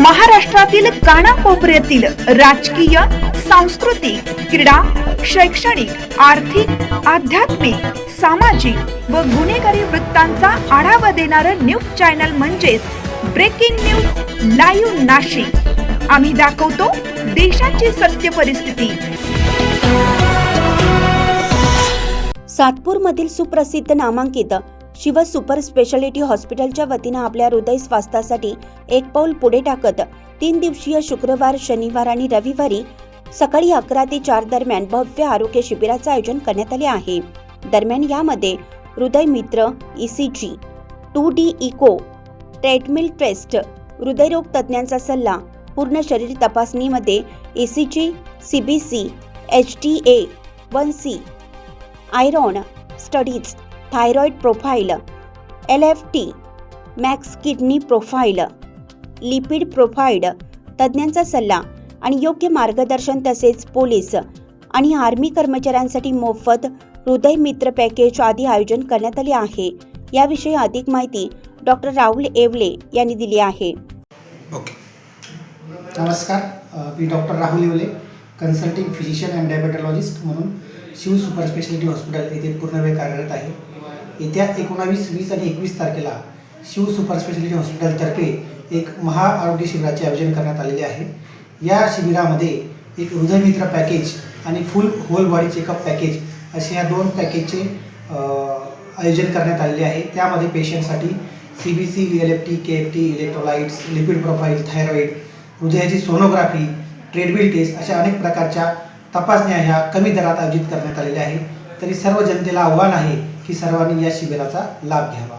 महाराष्ट्रातील कानाकोपऱ्यातील राजकीय सांस्कृतिक क्रीडा शैक्षणिक आर्थिक आध्यात्मिक सामाजिक व गुन्हेगारी वृत्तांचा आढावा देणारं न्यूज चॅनल म्हणजेच ब्रेकिंग न्यूज लाईव्ह नाशिक. आम्ही दाखवतो देशाची सत्य परिस्थिती. सातपूरमधील सुप्रसिद्ध नामांकित शिव सुपर स्पेशालिटी हॉस्पिटलच्या वतीनं आपल्या हृदय स्वास्थ्यासाठी एक पाऊल पुढे टाकत तीन दिवसीय शुक्रवार शनिवार आणि रविवारी सकाळी अकरा ते चार दरम्यान भव्य आरोग्य शिबिराचं आयोजन करण्यात आले आहे. दरम्यान यामध्ये हृदय मित्र ECG two D echo treadmill test हृदयरोग तज्ज्ञांचा सल्ला पूर्ण शरीर तपासणीमध्ये ECG CBC H T A one C iron studies thyroid profile L F T max kidney profile lipid profile तज्ज्ञांचा सल्ला आणि योग्य मार्गदर्शन तसेच पोलीस आणि आर्मी कर्मचाऱ्यांसाठी मोफत हृदय मित्र पॅकेज आदी आयोजन करण्यात आले आहे. याविषयी अधिक माहिती डॉक्टर राहुल येवले यांनी दिली आहे. ओके. नमस्कार. मी doctor Rahul Yewale consulting physician and diabetologist म्हणून शिव सुपर स्पेशालिटी हॉस्पिटल येथे पूर्णवेळ कार्यरत आहे. येत्या एकोणावीस वीस आणि एकवीस तारखेला शिव सुपर स्पेशालिटी हॉस्पिटलतर्फे एक महाआरोग्य शिबिराचे आयोजन करण्यात आलेले आहे. या शिबिरामध्ये एक हृदयमित्र पॅकेज आणि full whole body checkup package असे या दोन पॅकेजचे आयोजन करण्यात आलेले आहे. त्यामध्ये पेशंटसाठी C B C L F T K F T electrolytes lipid profile thyroid हृदयाची सोनोग्राफी ट्रेडमिल टेस्ट अशा अनेक प्रकारच्या तपासण्या ह्या कमी दरात आयोजित करण्यात आलेल्या आहे. तरी सर्व जनतेला आव्हान आहे की सर्वांनी या शिबिराचा लाभ घ्यावा.